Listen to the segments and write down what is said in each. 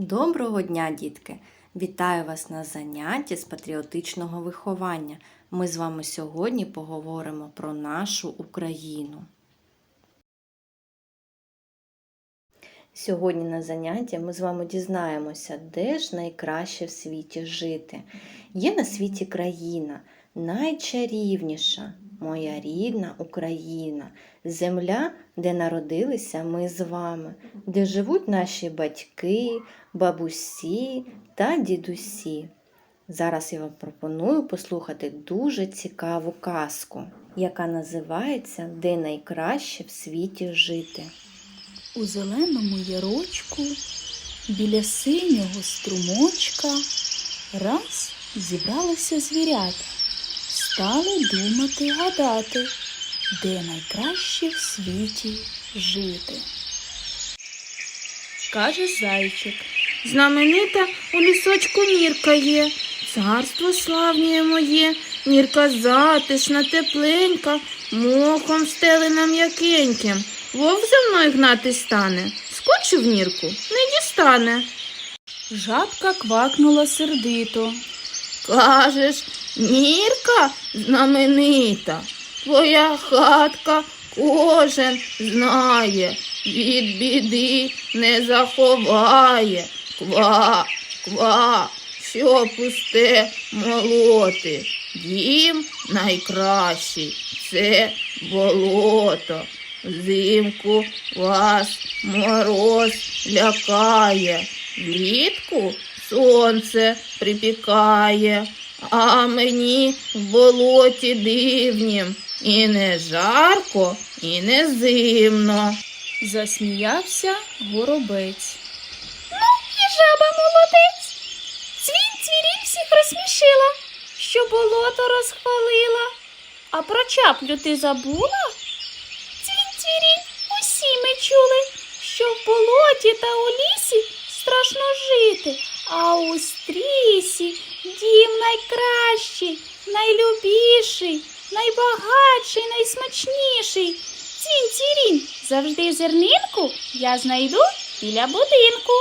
Доброго дня, дітки! Вітаю вас на занятті з патріотичного виховання. Ми з вами сьогодні поговоримо про нашу Україну. Сьогодні на занятті ми з вами дізнаємося, де ж найкраще в світі жити. Є на світі країна найчарівніша, моя рідна Україна, земля, де народилися ми з вами, де живуть наші батьки, бабусі та дідусі. Зараз я вам пропоную послухати дуже цікаву казку, яка називається Де найкраще в світі жити. У зеленому ярочку біля синього струмочка раз зібралися звірята, стали думати гадати, де найкраще в світі жити. Каже зайчик, Знаменита у лісочку Мірка є, царство славніє моє, Мірка затишна, тепленька, мохом стелена м'якеньким. Вовк за мною гнати стане, скочив Мірку, не дістане. жабка квакнула сердито. Кажеш, Мірка знаменита, твоя хатка кожен знає, від біди не заховає. Ква, ква, що пусте молоти. Дім найкращий це болото. Взимку вас мороз лякає, влітку сонце припікає, а мені в болоті дивнім і не жарко, і не зимно. Засміявся горобець. Ну, І жаба молодець. Цвінь цвірінь всіх розсмішила, що болото розхвалила. А про чаплю ти забула? Цвінь цвірінь, усі ми чули, що в болоті та у лісі страшно жити, а у стрісі дім найкращий, найлюбіший, найбагатший, найсмачніший. Цвінь цвірінь, завжди зернинку я знайду біля будинку.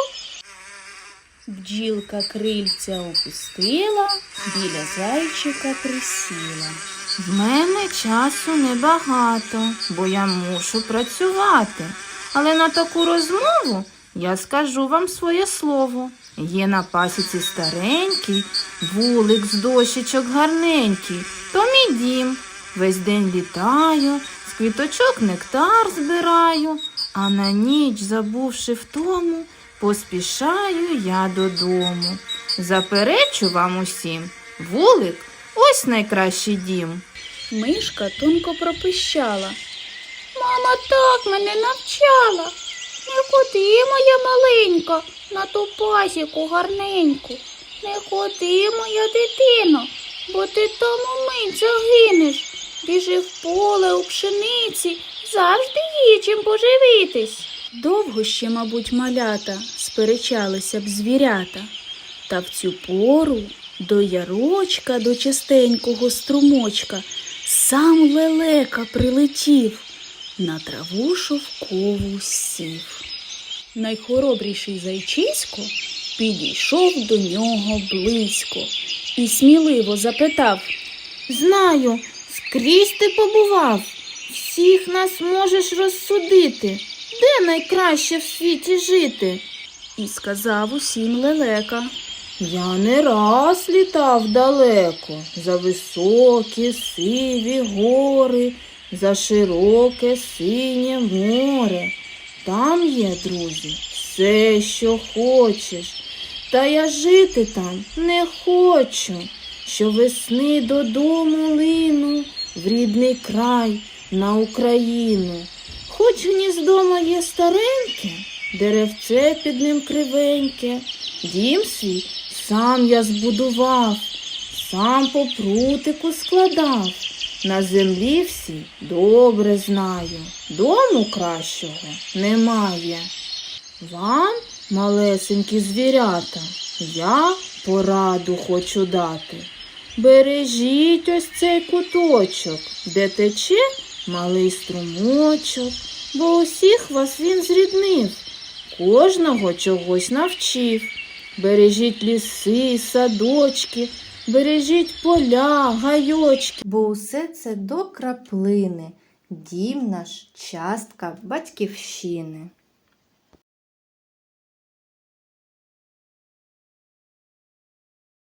Бджілка крильця опустила, біля зайчика присіла. В мене часу небагато, бо я мушу працювати. Але на таку розмову я скажу вам своє слово. Є на пасіці старенький, вулик з дощечок гарненький, то мій дім. Весь день літаю, з квіточок нектар збираю, а на ніч, забувши втому, поспішаю я додому. Заперечу вам усім, вулик ось найкращий дім. Мишка тонко пропищала. Мама так мене навчала. Не ходи, моя маленька, на ту пасіку гарненьку. Не ходи, моя дитино, бо ти там умить загинеш. Біжи в поле у пшениці, завжди є чим поживитись. Довго ще, мабуть, малята сперечалися б звірята. Та в цю пору до ярочка, до чистенького струмочка, сам лелека прилетів, на траву шовкову сів. Найхоробріший зайчисько підійшов до нього близько і сміливо запитав Знаю, скрізь ти побував, всіх нас можеш розсудити. Де найкраще в світі жити? і сказав усім лелека. Я не раз літав далеко, за високі сиві гори, за широке синє море. Там є, друзі, все, що хочеш. Та я жити там не хочу. Щовесни додому лину в рідний край на Україну. Хоч гніздо моє стареньке, деревце під ним кривеньке, дім свій сам я збудував, сам по прутику складав. На землі всі добре знаю, дому кращого немає. Вам, малесенькі звірята, я пораду хочу дати. Бережіть ось цей куточок, де тече малий струмочок, бо усіх вас він зріднив. кожного чогось навчив. Бережіть ліси, садочки, бережіть поля, гайочки. Бо усе це до краплини, дім наш частка батьківщини.